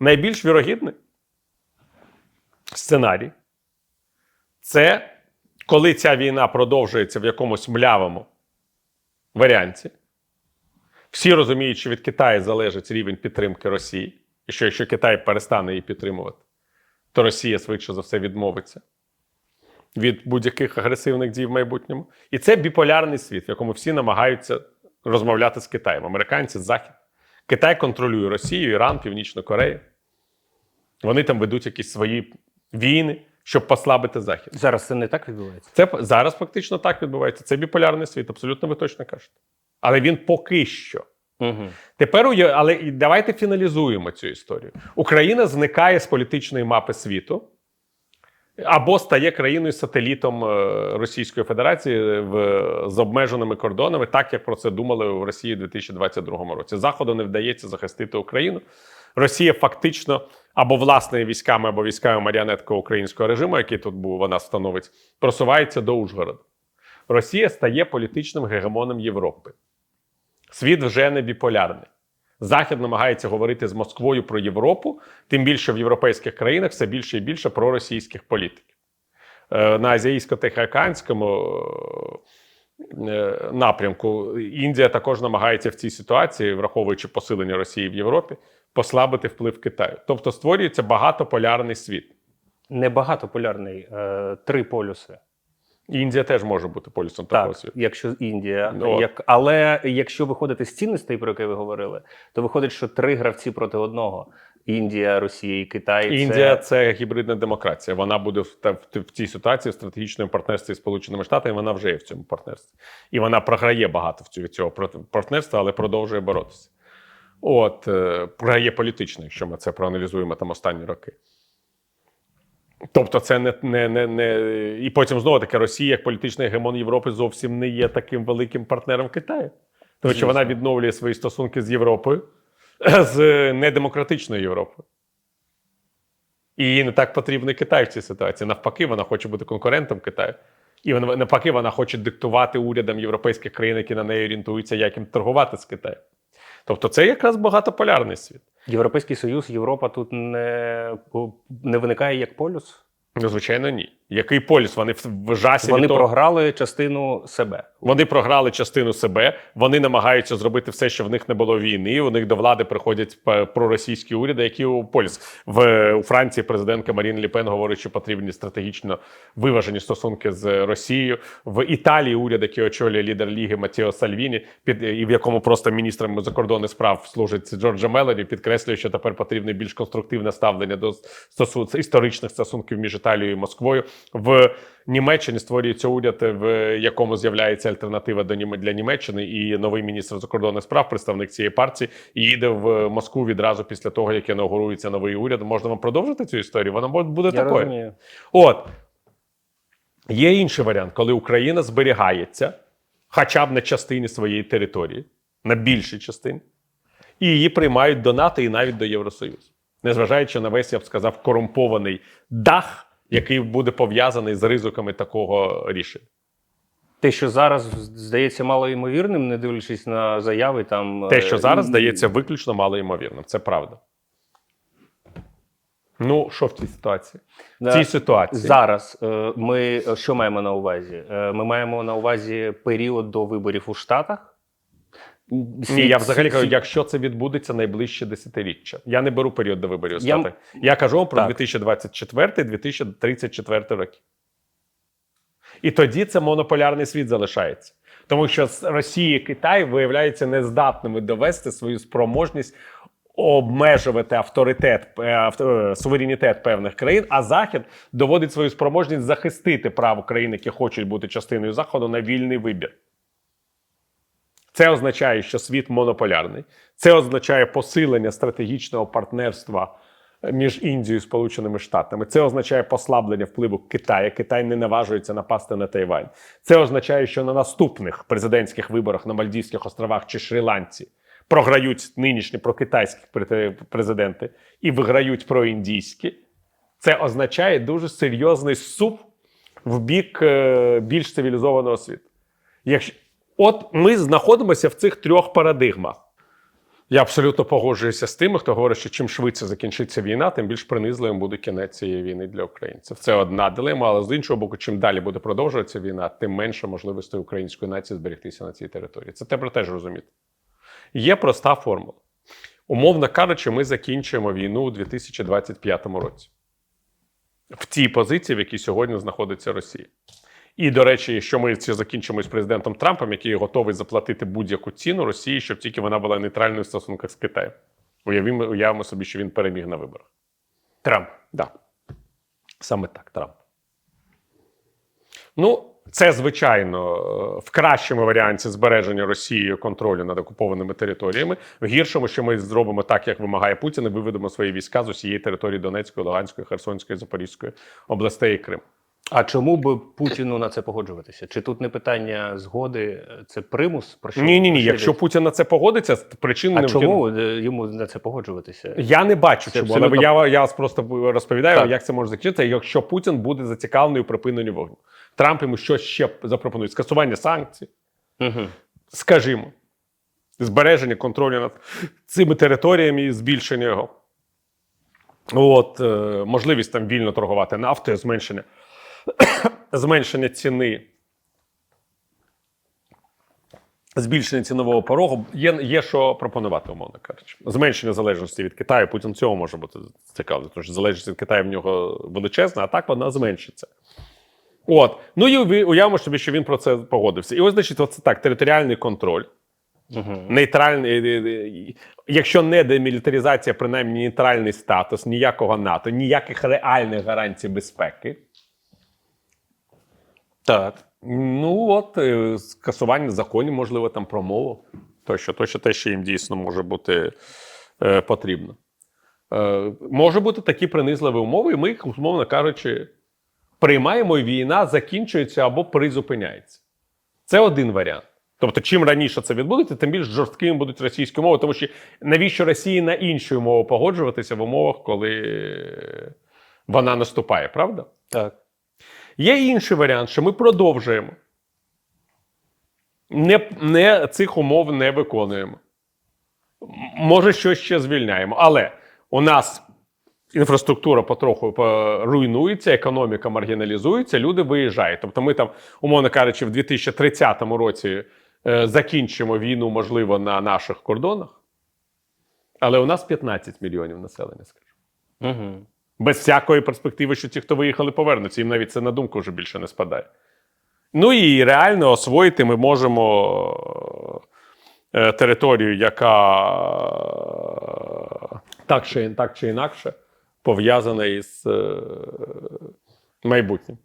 найбільш вірогідний сценарій це коли ця війна продовжується в якомусь млявому варіанті. Всі розуміють, що від Китаю залежить рівень підтримки Росії, і що якщо Китай перестане її підтримувати, то Росія швидше за все відмовиться від будь-яких агресивних дій в майбутньому. І це біполярний світ, в якому всі намагаються розмовляти з Китаєм. Американці, Захід. Китай контролює Росію, Іран, Північну Корею. Вони там ведуть якісь свої війни, щоб послабити Захід. Зараз це не так відбувається. Це зараз фактично так відбувається. Це біполярний світ, абсолютно ви точно кажете. Але він поки що. Угу. Тепер але давайте фіналізуємо цю історію. Україна зникає з політичної мапи світу або стає країною сателітом е, Російської Федерації в, з обмеженими кордонами, так як про це думали в Росії у 2022 році. Заходу не вдається захистити Україну. Росія фактично або власними військами, або військами маріонетки українського режиму, який тут був, вона становить, просувається до Ужгорода. Росія стає політичним гегемоном Європи. Світ вже не біполярний. Захід намагається говорити з Москвою про Європу, тим більше в європейських країнах все більше і більше про російських політиків. Е, На азійсько-тихоокеанському е, напрямку Індія також намагається в цій ситуації, враховуючи посилення Росії в Європі, послабити вплив Китаю. Тобто створюється багатополярний світ. Небагатополярний. Е, три полюси. Індія теж може бути полюсом такого Так, світу. якщо Індія, Ну, як але якщо виходити з цінностей, про які ви говорили, то виходить, що три гравці проти одного: Індія, Росія і Китай. Індія це це гібридна демократія. Вона буде в, в, в цій ситуації в стратегічному партнерстві з Сполученими Штатами. Вона вже є в цьому партнерстві. І вона програє багато в від цього проти- партнерства, але продовжує боротися. От, е, програє політично, якщо ми це проаналізуємо там останні роки. Тобто, це не, не, не, не. І потім знову таки Росія, як політичний гегемон Європи, зовсім не є таким великим партнером Китаю. Тому що вона відновлює свої стосунки з Європою, з недемократичною Європою. І їй не так потрібний Китай в цій ситуації. Навпаки, вона хоче бути конкурентом Китаю. І вона, навпаки, вона хоче диктувати урядам європейських країн, які на неї орієнтуються, як їм торгувати з Китаєм. Тобто це якраз багатополярний світ. Європейський Союз, Європа тут не, не виникає як полюс. Ну, звичайно, ні. Який полюс? Вони в, жасі Вони того- програли частину себе. Вони програли частину себе. Вони намагаються зробити все, щоб в них не було війни. У них до влади приходять проросійські уряди, які у полюс в у Франції президентка Марін Ліпен говорить, що потрібні стратегічно виважені стосунки з Росією. В Італії уряд, який очолює лідер ліги Матіо Сальвіні, під і в якому просто міністром закордонних справ служить Джорджа Мелоні, підкреслює, що тепер потрібне більш конструктивне ставлення до стосу... історичних стосунків між Італією і Москвою. В Німеччині створюється уряд, в якому з'являється альтернатива до Нім- для Німеччини, і новий міністр закордонних справ, представник цієї партії, їде в Москву відразу після того, як інаугурується новий уряд. Можна вам продовжити цю історію? Вона буде- Я такою. розумію. От є інший варіант, коли Україна зберігається хоча б на частині своєї території, на більшій частині, і її приймають до НАТО і навіть до Євросоюзу, незважаючи на весь, я б сказав, корумпований дах, який буде пов'язаний з ризиками такого рішення. Те, що зараз здається малоймовірним, не дивлячись на заяви там Те, що е, зараз здається виключно малоймовірним, це правда. Ну, що в цій ситуації? В цій ситуації Зараз е, ми що маємо на увазі? Е, Ми маємо на увазі період до виборів у Штатах. Ні, я взагалі кажу, якщо це відбудеться найближче десятиріччя. Я не беру період до виборів. Я- Я, я кажу вам про 2024-2034 роки. І тоді це монополярний світ залишається. Тому що Росія і Китай виявляються нездатними довести свою спроможність обмежувати авторитет, е, авто- е, суверенітет певних країн, а Захід доводить свою спроможність захистити право країн, які хочуть бути частиною Заходу, на вільний вибір. Це означає, що світ монополярний. Це означає посилення стратегічного партнерства між Індією і Сполученими Штатами. Це означає послаблення впливу Китаю. Китай не наважується напасти на Тайвань. Це означає, що на наступних президентських виборах на Мальдівських островах чи Шрі-Ланці програють нинішні прокитайські президенти і виграють проіндійські. Це означає дуже серйозний суп в бік е, більш цивілізованого світу. Якщо от ми знаходимося в цих трьох парадигмах. Я абсолютно погоджуюся з тими, хто говорить, що чим швидше закінчиться війна, тим більш принизливим буде кінець цієї війни для українців. Це одна дилема, але з іншого боку, чим далі буде продовжуватися війна, тим менше можливостей української нації зберегтися на цій території. Це треба теж розуміти. Є проста формула. Умовно кажучи, ми закінчуємо війну у 2025 році. В тій позиції, в якій сьогодні знаходиться Росія. І, до речі, якщо ми це закінчимо з президентом Трампом, який готовий заплатити будь-яку ціну Росії, щоб тільки вона була нейтральною в стосунках з Китаєм. Уявімо, уявимо собі, що він переміг на виборах. Трамп. Да. Саме так, Трамп. Ну, це, звичайно, е, в кращому варіанті збереження Росією контролю над окупованими територіями. В гіршому, що ми зробимо так, як вимагає Путін, і виведемо свої війська з усієї території Донецької, Луганської, Херсонської, Запорізької областей і Крим. А чому би Путіну на це погоджуватися? Чи тут не питання згоди, це примус? Про що Ні, ні, ні. Якщо? Путін на це погодиться, причин а не чому е, йому на це погоджуватися? Я не бачу, Це чому, абсолютно- але я, я вас просто розповідаю, Так. як це може закінчитися, якщо Путін буде зацікавлений у припиненні вогню. Трамп йому щось ще запропонує: скасування санкцій, Угу. скажімо, збереження контролю над цими територіями і збільшення його. От, е, можливість там вільно торгувати нафтою, зменшення, зменшення ціни. Збільшення цінового порогу є, є що пропонувати, умовно кажучи. Зменшення залежності від Китаю. Путін цього може бути цікавий, тому що залежність від Китаю в нього величезна, а так вона зменшиться. От. Ну і уявимо собі, що він про це погодився. І ось, значить, оце так: територіальний контроль, Угу. нейтральний, е, е, якщо не демілітаризація, принаймні нейтральний статус, ніякого НАТО, ніяких реальних гарантій безпеки. Так. Ну от е, скасування законів, можливо, там про мову. Тощо, тощо те, що їм дійсно може бути е, потрібно. Е, може бути такі принизливі умови, і ми їх, умовно кажучи, приймаємо, і війна закінчується або призупиняється. Це один варіант. Тобто, чим раніше це відбудеться, тим більш жорсткими будуть російські мови, тому що навіщо Росії на іншу мову погоджуватися в умовах, коли вона наступає, правда? Так. Є інший варіант, що ми продовжуємо. Не, не, цих умов не виконуємо. Може, щось ще звільняємо. Але у нас інфраструктура потроху руйнується, економіка маргіналізується, люди виїжджають. Тобто, ми там, умовно кажучи, в 2030 році е, закінчимо війну, можливо, на наших кордонах. Але у нас 15 мільйонів населення, скажімо. Угу. Без всякої перспективи, що ті, хто виїхали, повернуться. Їм навіть це на думку вже більше не спадає. Ну і реально освоїти ми можемо е, територію, яка так чи, так чи інакше пов'язана із е, майбутнім.